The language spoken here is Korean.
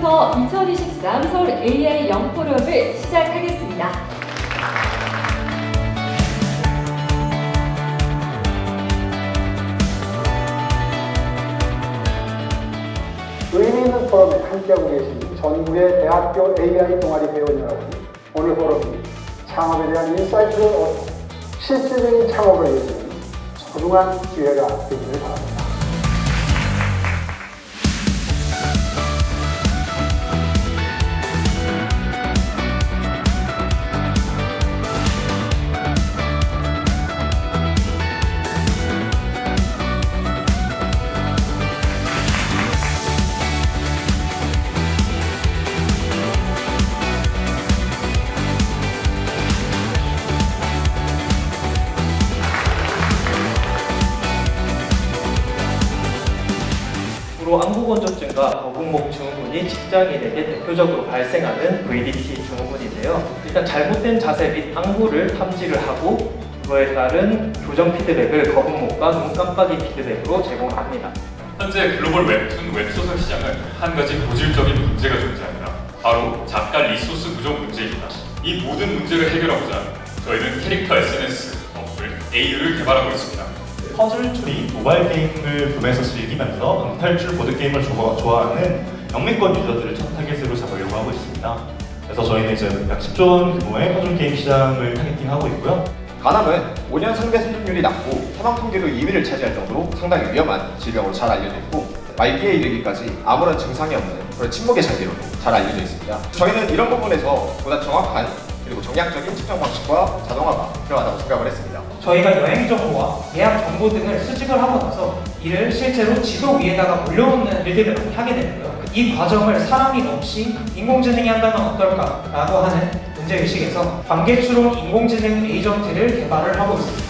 지금부터 2023 서울 AI 영포럼을 시작하겠습니다. 의미 있는 포럼에 함께하고 계신 전국의 대학교 AI 동아리 회원 여러분, 오늘 포럼이 창업에 대한 인사이트를 얻고 실질적인 창업을 이어주는 소중한 기회가 되기를 바랍니다. 주로 안구건조증과 거북목 증후군이 직장인에게 대표적으로 발생하는 VDT 증후군인데요. 일단 잘못된 자세 및 안구를 탐지를 하고 그거에 따른 교정 피드백을 거북목과 눈 깜빡이 피드백으로 제공합니다. 현재 글로벌 웹툰 웹소설 시장은 한 가지 고질적인 문제가 존재합니다. 바로 작가 리소스 부족 문제입니다. 이 모든 문제를 해결하고자 저희는 캐릭터 SNS 어플 AU를 개발하고 있습니다. 퍼즐 추리 모바일 게임을 구매해서 즐기면서 탈출 보드 게임을 좋아, 좋아하는 영미권 유저들을 첫 타겟으로 잡으려고 하고 있습니다. 그래서 저희는 이제 약 10조 원 규모의 퍼즐 게임 시장을 타겟팅하고 있고요. 간암은 5년 상대 생존율이 낮고 사망 통계도 2위를 차지할 정도로 상당히 위험한 질병으로 잘 알려져 있고 말기에 이르기까지 아무런 증상이 없는 그런 침묵의 장기로도 잘 알려져 있습니다. 저희는 이런 부분에서 보다 정확한 그리고 정략적인 측정 방식과 자동화가 필요하다고 생각을 했습니다. 저희가 여행 정보와 예약 정보 등을 수집을 하고 나서 이를 실제로 지도 위에다가 올려놓는 일들을 많이 하게 되는데요. 이 과정을 사람이 없이 인공지능이 한다면 어떨까라고 하는 문제의식에서 관계추론 인공지능 에이전트를 개발을 하고 있습니다.